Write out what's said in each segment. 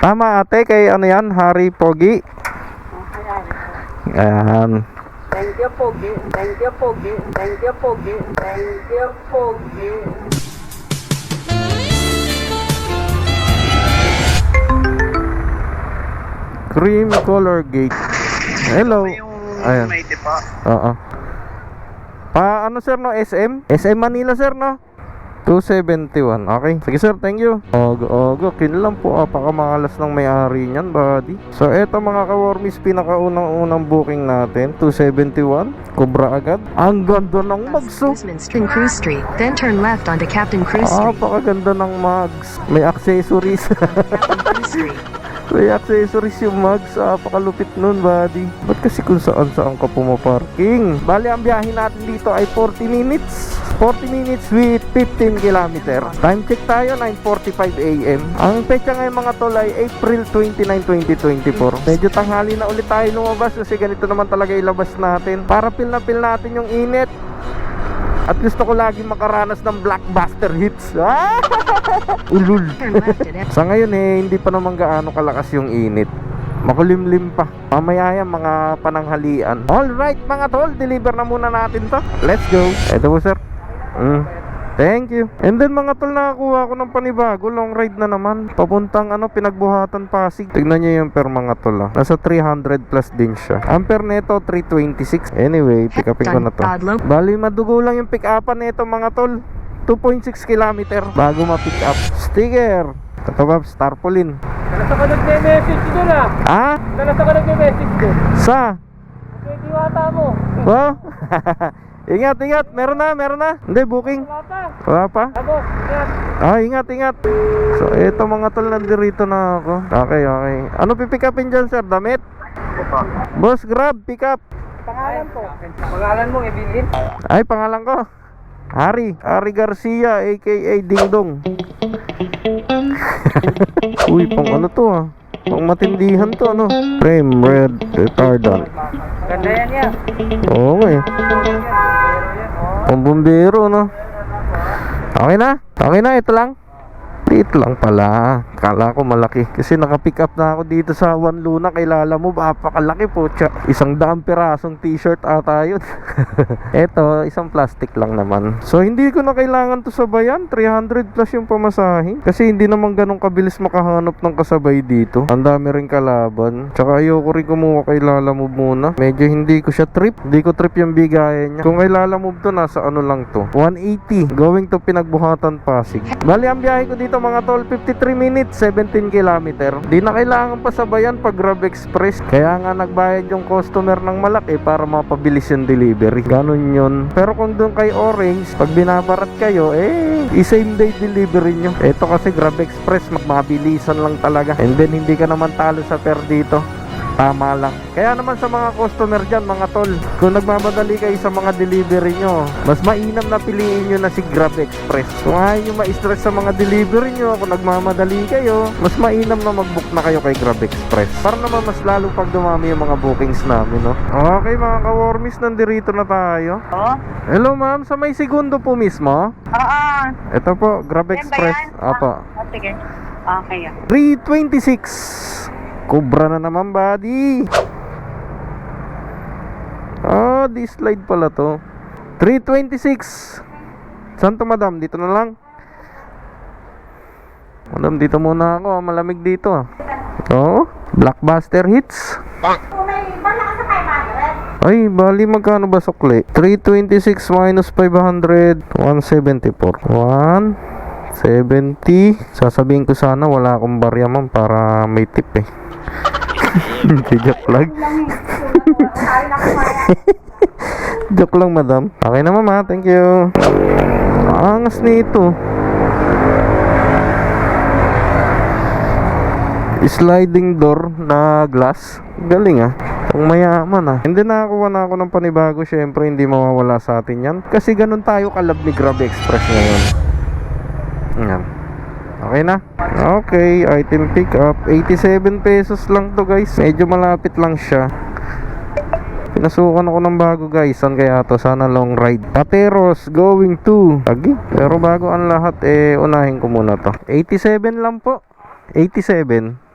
Tama ate, kay ano yan, Hari Pogi. Ayan. Thank you, Pogi. Thank you, Pogi. Thank you, Pogi. Thank you, Pogi. Cream color gate. Hello. Ayan. Oo. Pa ano sir no SM? SM Manila sir no? 271. Okay. Sige sir, thank you. Ogo, ogo. Kinlam po. Apakamalas ng may-ari niyan, buddy. So, eto mga kawormis, pinakaunang-unang booking natin. 271. Cobra agad. Ang ganda ng magso. Guzman Street, Cruise Street, then turn left onto Captain Cruise Street. Apakaganda ng mags. May accessories. Captain Cruise Street. May accessories yung mags. Apakalupit nun, buddy. Ba't kasi kung saan saan ka pumaparking? Bali, ang biyahe natin dito ay 40 minutes. 40 minutes with 15 kilometer. Time check tayo, 9.45 a.m. Ang petsa ngayon mga tol ay April 29, 2024. Medyo tanghali na ulit tayo lumabas kasi ganito naman talaga ilabas natin. Para feel na feel natin yung init. At gusto ko lagi makaranas ng blockbuster hits. Ah! Ulul. Sa ngayon eh, hindi pa naman gaano kalakas yung init. Makulimlim pa. Mamaya yan, mga pananghalian. Alright mga tol, deliver na muna natin to. Let's go. Ito po sir. Mm. Thank you. And then mga tol, nakakuha ko ng panibago. Long ride na naman. Papuntang ano, pinagbuhatan Pasig. Tignan nyo yung per mga tol. Ah. Nasa 300 plus din siya. Ampere neto, 326. Anyway, pick upin ko na to. Bali, madugo lang yung pick upan nito mga tol. 2.6 kilometer bago ma-pick up. Sticker. Ito ba, Starpolin. Nalasa ka nagme-message doon ah. Ah? Nalasa ka nagme-message doon. Sa? Kaya diwata mo. Oh? ingat, ingat. Meron na, meron na. Hindi, booking. Wala pa. Wala pa? Ingat. Ah, ingat, ingat. So, eto mga tol, nandirito na ako. Okay, okay. Ano pipick upin dyan, sir? Damit? Boss, grab, pick up. Pangalan po. Pangalan mo, Evelyn. Ay, pangalan ko. Hari. Hari Garcia, aka Ding Dong. Uy, pang ano to ah. Pang matindihan to ano. Frame red retardant. Ganda yan yan. Oo nga eh. Pang bumbero no. Okay na? Okay na, ito lang. Liit lang pala. Kala ko malaki. Kasi naka-pick up na ako dito sa One Luna. Kay Lala mo, apakalaki po. Tsa. Isang daang pirasong t-shirt ata yun. Eto, isang plastic lang naman. So, hindi ko na kailangan to sabayan. 300 plus yung pamasahe. Kasi hindi naman ganun kabilis makahanap ng kasabay dito. Ang dami rin kalaban. Tsaka ayoko rin kumuha kay Lala Move muna. Medyo hindi ko siya trip. Hindi ko trip yung bigayan niya. Kung kay Lala Move to, nasa ano lang to. 180. Going to Pinagbuhatan Pasig. Bali, ang biyahe ko dito mga tol, 53 minutes, 17 kilometer. Di na kailangan pa sabayan pag Grab Express. Kaya nga nagbayad yung customer ng malaki para mapabilis yung delivery. Ganon yun. Pero kung doon kay Orange, pag binabarat kayo, eh, i-same day delivery nyo. Ito kasi Grab Express, magmabilisan lang talaga. And then, hindi ka naman talo sa per dito. Tama lang. Kaya naman sa mga customer dyan, mga tol, kung nagmamadali kayo sa mga delivery nyo, mas mainam na piliin nyo na si Grab Express. Kung ayaw nyo ma-stress sa mga delivery nyo, kung nagmamadali kayo, mas mainam na mag-book na kayo kay Grab Express. Para naman mas lalo pag dumami yung mga bookings namin, no? Okay, mga ka-warmies, nandirito na tayo. Oo? Hello, ma'am. Sa may segundo po mismo? Oo. Ito po, Grab Express. yan? Apo. Ah, sige. Okay ah. 326 Cobra na naman buddy. Ah, di slide pala to. 326 Saan to madam? Dito na lang. Madam, dito muna ako ah. Malamig dito ah. Oo. Blockbuster hits. Ay, bali magkano ba sukli? 326 minus 500 174 170 Sasabihin ko sana wala akong barya ma'am para may tip eh. Hindi joke lang. Joke lang madam. Okay na mama, thank you. Angas nito Sliding door na glass. Galing ah. Ang mayaman ah. Hindi nakakuha na ako ng panibago. Syempre hindi mawawala sa atin yan. Kasi ganun tayo kalab ni Grab Express ngayon Yan Okay na Okay, item pick up 87 pesos lang to guys Medyo malapit lang siya Pinasukan ako ng bago guys Saan kaya to? Sana long ride Pateros going to Agi Pero bago ang lahat eh Unahin ko muna to 87 lang po 87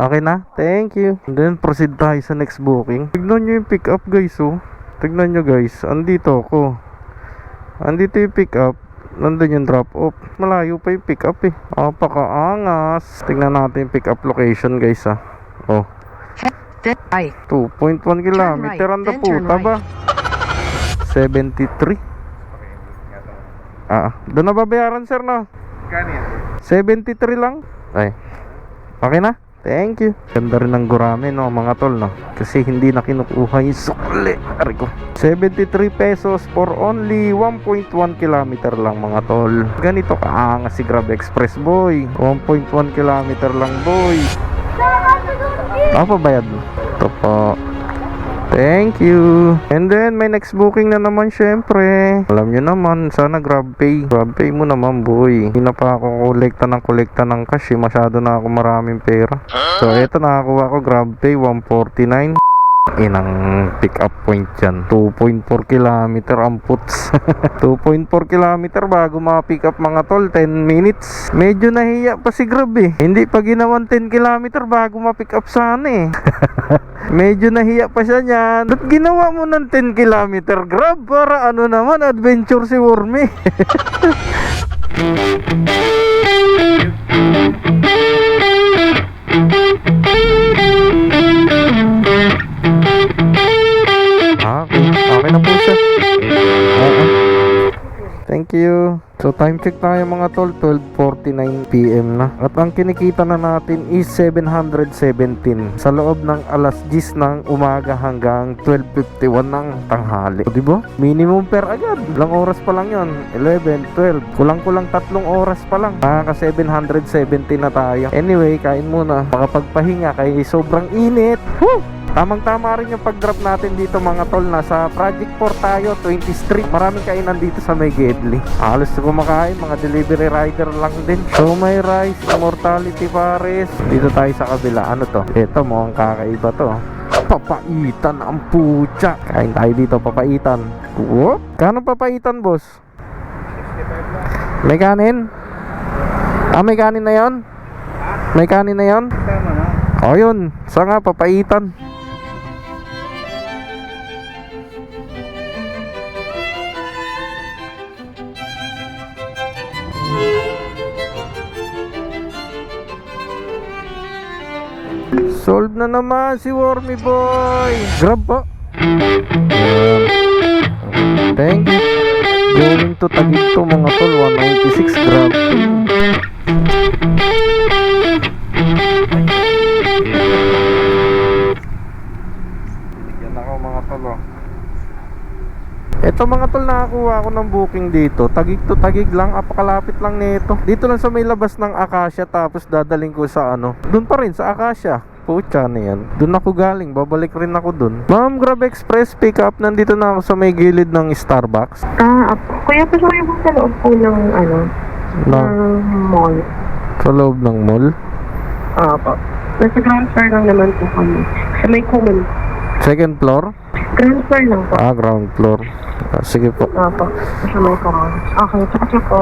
Okay na? Thank you. And then, proceed tayo sa next booking. Tignan nyo yung pick up guys, oh. Tignan nyo guys. Andito ako. Andito yung pick up. Nandun yung drop off. Malayo pa yung pick up eh. Apakaangas. Tignan natin yung pick up location guys, ah. Oh. Then right. 2.1 kilometer right, ang turn puta ba? 73. Ah, doon na babayaran sir no? Kanin. 73 lang. Ay. Okay na? Thank you. Ganda rin ng gurame no mga tol no. Kasi hindi na kinukuha yung sukli. Ari ko. 73 pesos for only 1.1 kilometer lang mga tol. Ganito kaangas si Grab Express boy. 1.1 kilometer lang boy. Ako bayad mo? Ito po. Thank you. And then, may next booking na naman syempre. Alam nyo naman, sana grab pay. Grab pay mo naman, boy. Hindi na pa ako kolekta ng kolekta ng cash. Eh. Masyado na ako maraming pera. So, eto nakakuha ko grab pay, 149. Inang pick up point yan. 2.4 kilometer ang puts. 2.4 kilometer bago ma-pick up mga tol. 10 minutes. Medyo nahiya pa si Grab eh. Hindi pa ginawan 10 kilometer bago ma-pick up sana eh. Medyo nahiya pa siya niyan. Ba't ginawa mo ng 10 kilometer Grab? Para ano naman adventure si Wormy you. So time check tayo mga tol, 12.49pm na. At ang kinikita na natin is 717 sa loob ng alas 10 ng umaga hanggang 12.51 ng tanghali. O, diba? Minimum per agad. Ilang oras pa lang yon 11, 12. Kulang-kulang tatlong oras pa lang. Nakaka 770 na tayo. Anyway, kain muna. Makapagpahinga kay sobrang init. Woo! Tamang-tama rin yung pag-drop natin dito mga tol. Nasa Project 4 tayo, 20 Street. Maraming kainan dito sa may Gedli. Halos kumakain, mga delivery rider lang din. So may rice, immortality pares. Dito tayo sa kabila. Ano to? Ito, mukhang kakaiba to. Papaitan ang pucha. Kain tayo dito, papaitan. Whoop! Kano papaitan, boss? May kanin? Ah, may kanin na yon? May kanin na yon? O yun, sa nga, papaitan. Solve na naman si Wormy Boy. Grab po. Thank you. Going to Taguig to mga tol. 196 grab. Bigyan ako mga tol oh. Ito mga tol nakakuha ako ng booking dito Tagig to tagig lang Apakalapit lang nito Dito lang sa may labas ng Acacia Tapos dadaling ko sa ano Doon pa rin sa Acacia Pucha na yan Doon ako galing Babalik rin ako doon Ma'am Grab Express Pick up Nandito na ako sa may gilid ng Starbucks Ah, apo. Kuya, gusto ko yung sa loob po ng, ano, Na, ng mall. sa loob ng mall Apo. Nasa ground floor lang naman po kami. Sa may common. Second floor Ground floor lang po. Ah ground floor ah, Sige po Apo. Sa may common. Okay, siya po.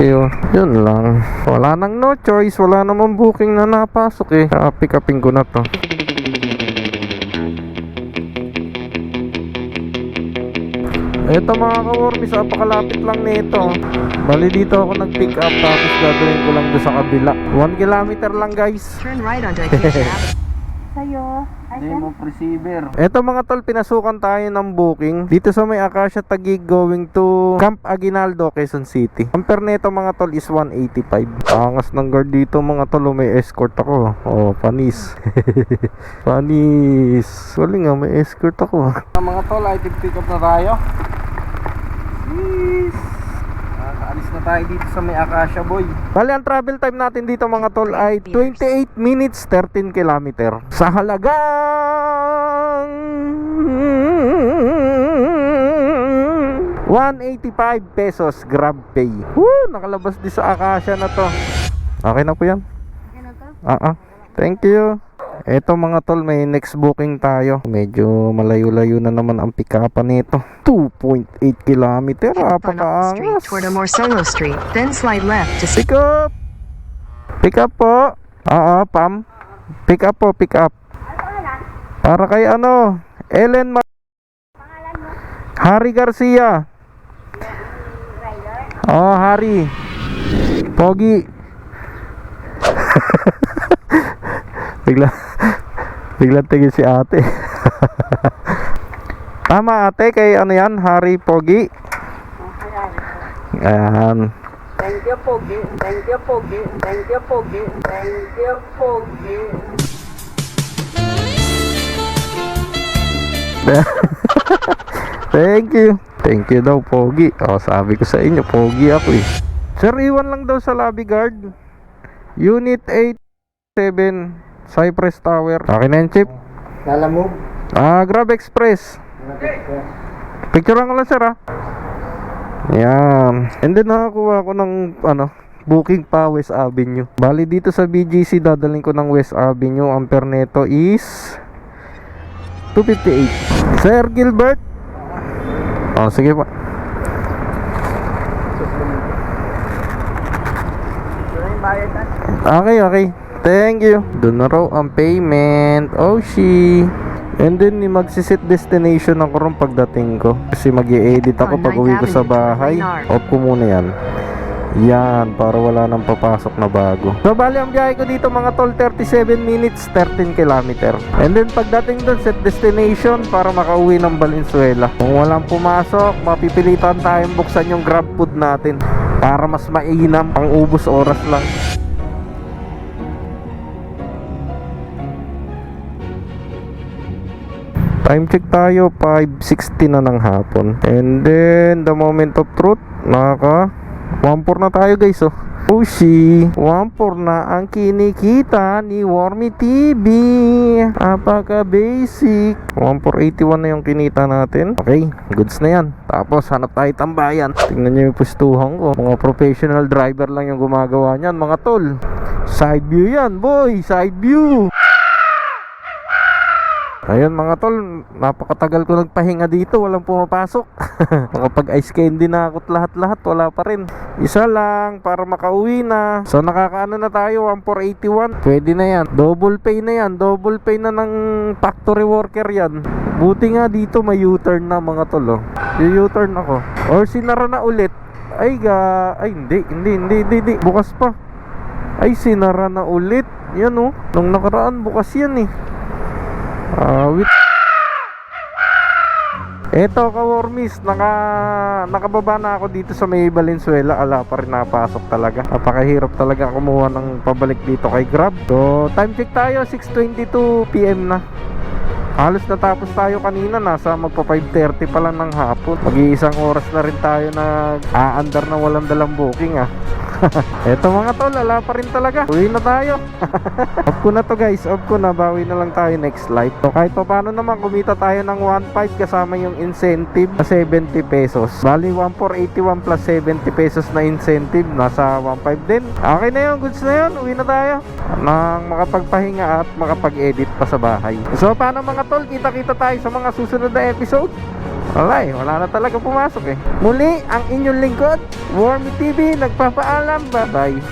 You. Yun lang. Wala nang no choice. Wala namang booking na napasok eh. Kaya pick upin ko na to. Ito mga ka-wormies, apakalapit lang nito. Bali dito ako nag-pick up tapos gagawin ko lang doon sa kabila. 1 kilometer lang guys. Turn right Acacia Avenue. Sa'yo. Demo receiver. Eto mga tol, pinasukan tayo ng booking dito sa may Acacia Taguig going to Camp Aguinaldo, Quezon City. Ang per neto mga tol is 185. Angas ng guard dito mga tol, oh, may escort ako. Oh, panis. panis. Wali nga, may escort ako. Mga tol, ay pick up na tayo. Jeez. Na tayo dito sa may Acacia boy. Bali, ang travel time natin dito mga tol ay 28 minutes 13 kilometer. Sa halagang 185 pesos grab pay. Woo! Nakalabas din sa Acacia na to. Okay na po yan? Ah, ah. Thank you. Eto mga tol, may next booking tayo. Medyo malayo-layo na naman ang pikapan nito. 2.8 kilometer. On Off Street Apakaangas. toward Amorsolo Street, then slide left to Pick up! Pick up po! Oo, Pam. Pick up po, pick up. Para kay ano, Ellen Ma- Harry Garcia. Oh, Harry. Pogi. Bigla bigla tingin si ate. Tama ate, kay ano yan, Harry Pogi. Ayan. Thank you, Pogi. Thank you, Pogi. Thank you, Pogi. Thank you, Pogi. Thank you. Thank you daw, Pogi. O, sabi ko sa inyo, Pogi ako eh. Sir, iwan lang daw sa lobby guard. Unit 87, Cypress Tower. Akin na yung chip. Lalamog. Ah, Grab Express. Picture ko lang, sir, ah. Yan. And then, nakakuha ko ng, ano, booking pa West Avenue. Bali, dito sa BGC, dadalhin ko ng West Avenue. Ang per neto is 258. Sir Gilbert. Oh, sige pa. Okay, okay. Thank you. Doon na raw ang payment. Oh, she. And then, magsiset destination ako ron pagdating ko. Kasi mag edit ako pag uwi ko sa bahay. Off ko muna yan. Yan, para wala nang papasok na bago. So, bali ang biyahe ko dito mga tol, 37 minutes, 13 kilometer. And then, pagdating doon, set destination para makauwi ng Valenzuela. Kung walang pumasok, mapipilitan tayong buksan yung grab food natin. Para mas mainam, pang ubos oras lang. Time check tayo, 5.60 na ng hapon. And then, the moment of truth, nakaka 1.4 na tayo guys, oh. Ushi, 1.4 na ang kinikita ni Wormy TV. Apaka basic. 1.481 na yung kinita natin. Okay, goods na yan. Tapos, hanap tayo tambayan. Tingnan nyo yung pustuhan ko. Mga professional driver lang yung gumagawa niyan, mga tol. Side view yan, boy. Side view. Ayun mga tol, napakatagal ko nagpahinga dito, walang pumapasok. Nakapag ice candy na ako't lahat-lahat, wala pa rin. Isa lang para makauwi na. So nakakaano na tayo, 1481. Pwede na yan. Double pay na yan. Double pay na ng factory worker yan. Buti nga dito may U-turn na mga tol. Oh. U-turn ako. Or sinara na ulit. Ay ga, ay hindi, hindi, hindi, hindi, hindi. Bukas pa. Ay sinara na ulit. Yan oh. Nung nakaraan bukas yan eh. Ah, wait. Eto ka-wormies, naka, nakababa na ako dito sa may Valenzuela. Ala pa rin napasok talaga. Napakahirap talaga kumuha ng pabalik dito kay Grab. So time check tayo, 6.22pm na Halos natapos tayo kanina, nasa magpa 5.30 pa lang ng hapon. Mag-iisang oras na rin tayo na aandar na walang dalang booking ah. Eto mga tol, ala pa rin talaga. Uwi na tayo. Off ko na to guys, off ko na. Bawi na lang tayo next live So kahit pa paano naman kumita tayo ng 1.5 Kasama yung incentive na 70 pesos. Bali 1.481 plus 70 pesos na incentive Nasa 1.5 din. Okay na yun, goods na yun. Uwi na tayo. Nang makapagpahinga at makapag-edit pa sa bahay. So paano mga tol, kita-kita tayo sa mga susunod na episode wala eh, wala na talaga pumasok eh. Muli, ang inyong lingkod, Warmy TV, nagpapaalam. Bye-bye.